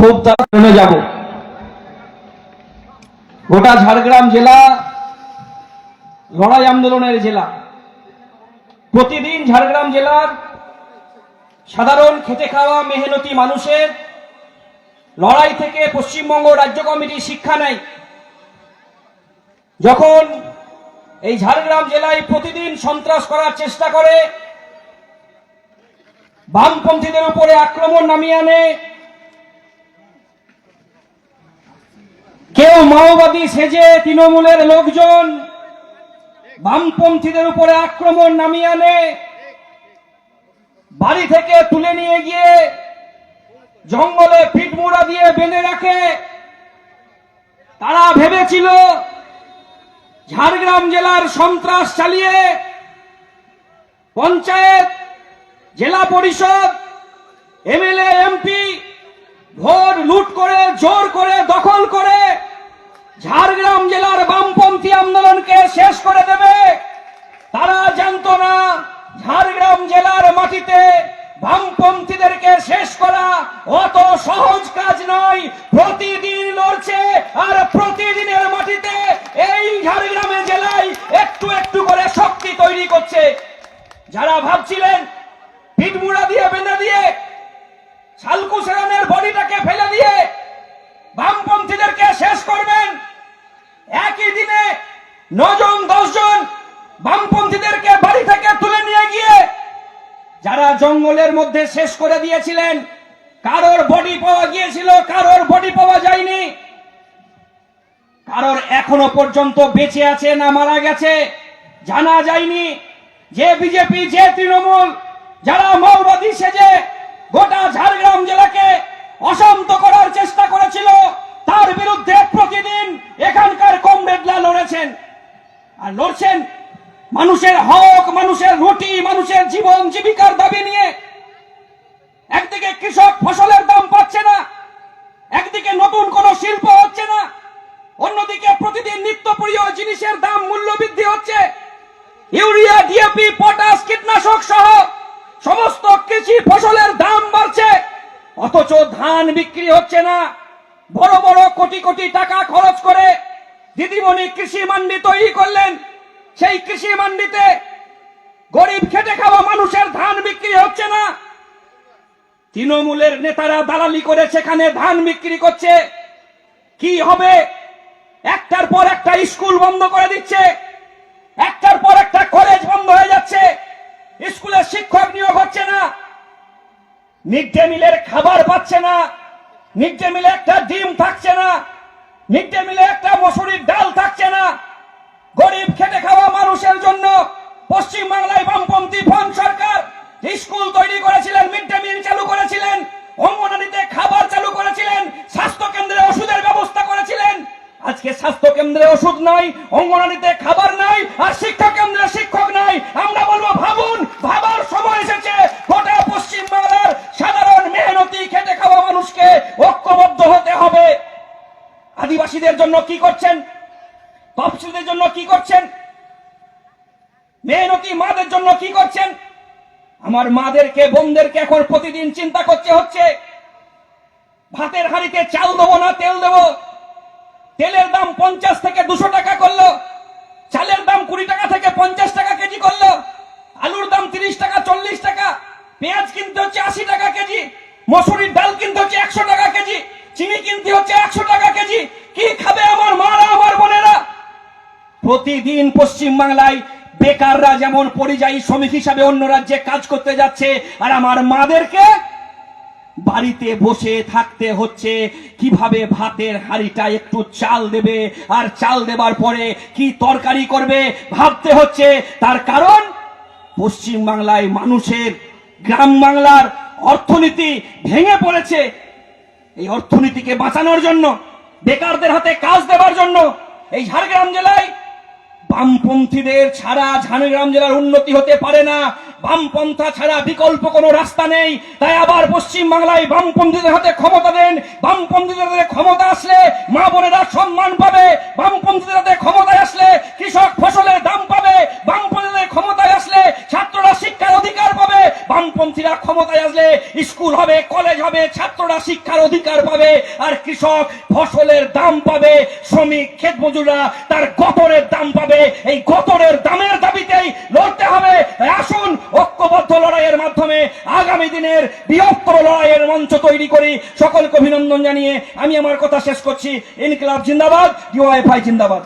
খুব তাড়াতাড়ি যাব। গোটা ঝাড়গ্রাম জেলা লড়াই আন্দোলনের জেলা। প্রতিদিন ঝাড়গ্রাম জেলার সাধারণ খেতে খাওয়া মেহনতি মানুষের লড়াই থেকে পশ্চিমবঙ্গ রাজ্য কমিটি শিক্ষা নেয়। যখন এই ঝাড়গ্রাম জেলায় প্রতিদিন সন্ত্রাস করার চেষ্টা করে, বামপন্থীদের উপরে আক্রমণ নামিয়ে আনে মাওবাদী সেজে তৃণমূলের লোকজন বামপন্থীদের উপরে আক্রমণ নামিয়ে আনে। বাড়ি থেকে তুলে নিয়ে গিয়ে জঙ্গলে পিটমুড়া দিয়ে বেঁধে রাখে। তারা ভেবেছিল ঝাড়গ্রাম জেলার সন্ত্রাস চালিয়ে পঞ্চায়েত, জেলা পরিষদ, এমএলএ, এমপি, ভোট লুট করে জোর করে দখল করে ঝাড়গ্রাম জেলার বামপন্থী আন্দোলনকে শেষ করে দেবে তারা জানতো না ঝাড়গ্রাম জেলার মাটিতে বামপন্থীদেরকে শেষ করা অত সহজ কাজ নয়। প্রতিদিন লড়ছে আর প্রতিদিনের মাটিতে এই ঝাড়গ্রামে জেলায় একটু একটু করে শক্তি তৈরি করছে। যারা ভাবছিলেন পিটমুড়া দিয়ে, বেঁধে দিয়ে শালকু সেরানের বডিটাকে ফেলে দিয়ে বামপন্থীদেরকে শেষ করবেন, একই দিনে নজন দশজন বামপন্থীদেরকে বাড়ি থেকে তুলে নিয়ে গিয়ে যারা জঙ্গলের মধ্যে শেষ করে দিয়েছিলেন, কারোর বডি পাওয়া গিয়েছিল, কারোর বডি পাওয়া যায়নি। কারোর এখনও পর্যন্ত বেঁচে আছে না মারা গেছে, জানা যায়নি। যে বিজেপি, যে তৃণমূল, যারা মাওবাদী সেজে গোটা ঝাড়গ্রাম জেলাকে অশান্ত করার চেষ্টা করেছিল, তার বিরুদ্ধে প্রতিদিন এখানকার কমরেডরা লড়েছেন। আর লড়ছেন মানুষের হক মানুষের রুটি, মানুষের জীবন জীবিকার দাবি নিয়ে একদিকে কৃষক ফসলের দাম পাচ্ছে না, একদিকে নতুন কোন শিল্প হচ্ছে না, অন্যদিকে প্রতিদিন নিত্য প্রিয় জিনিসের দাম মূল্য বৃদ্ধি হচ্ছে। ইউরিয়া ডিএপি পটাশ, কীটনাশক সহ সমস্ত কৃষি ফসলের দাম বাড়ছে, অথচ ধান বিক্রি হচ্ছে না। বড় বড় কোটি কোটি টাকা খরচ করে দিদিমণি কৃষি মান্ডি তৈরি করলেন। সেই কৃষি মান্ডিতে গরিব খেটে খাওয়া মানুষের ধান বিক্রি হচ্ছে না। তৃণমূলের নেতারা দালালি করে সেখানে ধান বিক্রি করছে। কি হবে? একটার পর একটা স্কুল বন্ধ করে দিচ্ছে। একটার পর একটা কলেজ বন্ধ হয়ে যাচ্ছে। স্কুলে শিক্ষক নিয়োগ হচ্ছে না। মিড ডে মিলের খাবার পাচ্ছে না। মিড ডে মিলে একটা ডিম থাকছে না। মিড ডে মিলে একটা মসুরির ডাল থাকছে না। গরিব খেটে খাওয়া মানুষের জন্য পশ্চিম বাংলায় ফন সরকার স্কুল তৈরি করেছিলেন, মিড ডে মিল চালু করেছিলেন, অঙ্গনারীতে খাবার চালু করেছিলেন, স্বাস্থ্য কেন্দ্রে ওষুধের ব্যবস্থা করেছিলেন। আজকে স্বাস্থ্য কেন্দ্রে ওষুধ নাই, অঙ্গনারীতে খাবার নাই, আর শিক্ষা কেন্দ্রে শিক্ষক নাই। আমরা বলব, ভাবুন, ভাবার সময় এসেছে। গোটা পশ্চিম বাংলার সাধারণ মেহনতি, খেটে খাওয়া মানুষকে ঐক্যবদ্ধ হতে হবে। আদিবাসীদের জন্য কি করছেন? তফসিলদের জন্য কি করছেন? মেহনতি মাদের জন্য কি করছেন? আমার মাদেরকে, বোনদেরকে এখন প্রতিদিন চিন্তা করতে হচ্ছে। ভাতের হাঁড়িতে চাল দেবো না, তেল দেবো? তেলের দাম পঞ্চাশ থেকে দুশো টাকা করল। চালের দাম কুড়ি টাকা থেকে পঞ্চাশ টাকা কেজি করল। আলুর দাম তিরিশ টাকা, চল্লিশ টাকা। পেঁয়াজ কিনতে হচ্ছে আশি টাকা কেজি। মসুরির ডাল কিনতে হচ্ছে একশো টাকা কেজি। চিনি কিনতে হচ্ছে একশো টাকা কেজি। কি খাবে আমার মারা, আমার বোনেরা? প্রতিদিন পশ্চিম বাংলায় বেকাররা যেমন পরিযায়ী শ্রমিক হিসাবে অন্য রাজ্যে কাজ করতে যাচ্ছে, আর আমার মাদেরকে বাড়িতে বসে থাকতে হচ্ছে। কীভাবে ভাতের হাড়িটা একটু চাল দেবে, আর চাল দেবার পরে কি তরকারি করবে ভাবতে হচ্ছে। তার কারণ, পশ্চিম বাংলায় মানুষের, গ্রাম বাংলার অর্থনীতি ভেঙে পড়েছে। এই অর্থনীতিকে বাঁচানোর জন্য, বেকারদের হাতে কাজ দেবার জন্য, এই ঝাড়গ্রাম জেলায় বামপন্থীদের ছাড়া ঝাড়গ্রাম জেলার উন্নতি হতে পারে না। বামপন্থা ছাড়া বিকল্প কোনো রাস্তা নেই। তাই আবার পশ্চিম বাংলায় বামপন্থীদের হাতে ক্ষমতা দেন। বামপন্থীদের ক্ষমতা আসলে মা বোনেরা সম্মান পাবে। বামপন্থীদের হাতে ক্ষমতায় আসলে কৃষক ফসলের দাম পাবে বামপন্থীদের ক্ষমতায় আসলে ছাত্ররা শিক্ষার অধিকার পাবে বামপন্থীরা ক্ষমতা ক্ষমতায় আসলে স্কুল হবে হবে ছাত্ররা শিক্ষার অধিকার পাবে, আর কৃষক ফসলের দাম পাবে, শ্রমিক, ক্ষেত মজুররা তার গতরের দাম পাবে। এই গতরের দামের দাবিতেই লড়তে হবে। আসুন ঐক্যবদ্ধ লড়াইয়ের মাধ্যমে আগামী দিনের বৃহত্তর লড়াইয়ের মঞ্চ তৈরি করি। সকলকে অভিনন্দন জানিয়ে আমি আমার কথা শেষ করছি। ইনকিলাব জিন্দাবাদ, ডিওয়াইফাই জিন্দাবাদ।